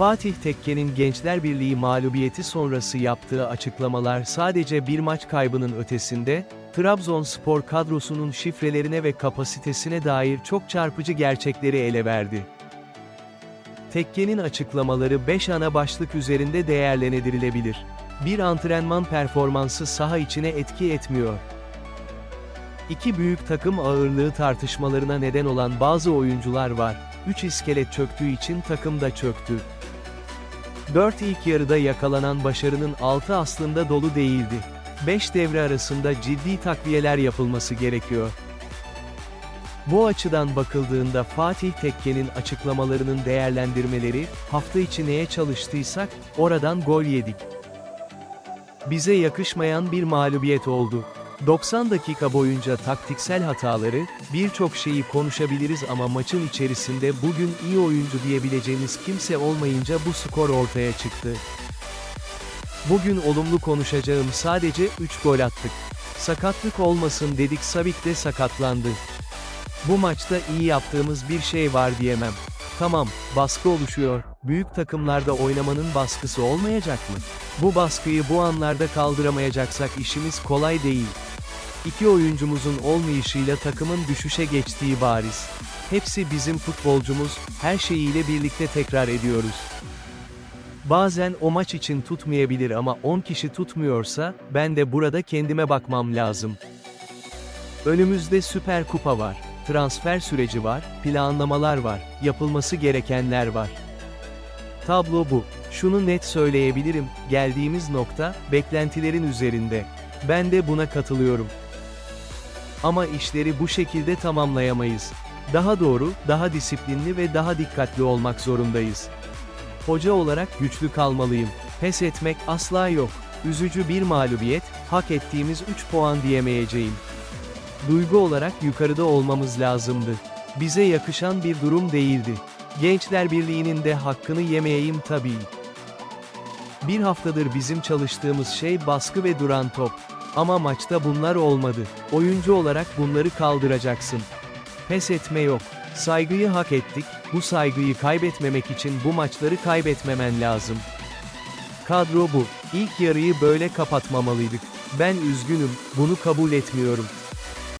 Fatih Tekke'nin Gençler Birliği mağlubiyeti sonrası yaptığı açıklamalar sadece bir maç kaybının ötesinde, Trabzonspor kadrosunun şifrelerine ve kapasitesine dair çok çarpıcı gerçekleri ele verdi. Tekke'nin açıklamaları 5 ana başlık üzerinde değerlendirilebilir. Bir antrenman performansı saha içine etki etmiyor. İki büyük takım ağırlığı tartışmalarına neden olan bazı oyuncular var. 3 iskelet çöktüğü için takım da çöktü. 4 ilk yarıda yakalanan başarının altı aslında dolu değildi. 5 devre arasında ciddi takviyeler yapılması gerekiyor. Bu açıdan bakıldığında Fatih Tekke'nin açıklamalarının değerlendirmeleri, hafta içi neye çalıştıysak, oradan gol yedik. Bize yakışmayan bir mağlubiyet oldu. 90 dakika boyunca taktiksel hataları, birçok şeyi konuşabiliriz ama maçın içerisinde bugün iyi oyuncu diyebileceğimiz kimse olmayınca bu skor ortaya çıktı. Bugün olumlu konuşacağım sadece 3 gol attık. Sakatlık olmasın dedik Sabik de sakatlandı. Bu maçta iyi yaptığımız bir şey var diyemem. Tamam, baskı oluşuyor, büyük takımlarda oynamanın baskısı olmayacak mı? Bu baskıyı bu anlarda kaldıramayacaksak işimiz kolay değil. İki oyuncumuzun olmayışıyla takımın düşüşe geçtiği bariz. Hepsi bizim futbolcumuz, her şeyiyle birlikte tekrar ediyoruz. Bazen o maç için tutmayabilir ama 10 kişi tutmuyorsa, ben de burada kendime bakmam lazım. Önümüzde Süper Kupa var, transfer süreci var, planlamalar var, yapılması gerekenler var. Tablo bu. Şunu net söyleyebilirim, geldiğimiz nokta, beklentilerin üzerinde. Ben de buna katılıyorum. Ama işleri bu şekilde tamamlayamayız. Daha doğru, daha disiplinli ve daha dikkatli olmak zorundayız. Hoca olarak güçlü kalmalıyım. Pes etmek asla yok. Üzücü bir mağlubiyet, hak ettiğimiz 3 puan diyemeyeceğim. Duygu olarak yukarıda olmamız lazımdı. Bize yakışan bir durum değildi. Gençler Birliği'nin de hakkını yemeyeyim tabii. Bir haftadır bizim çalıştığımız şey baskı ve duran top. Ama maçta bunlar olmadı. Oyuncu olarak bunları kaldıracaksın. Pes etme yok. Saygıyı hak ettik, bu saygıyı kaybetmemek için bu maçları kaybetmemen lazım. Kadro bu. İlk yarıyı böyle kapatmamalıydık. Ben üzgünüm, bunu kabul etmiyorum.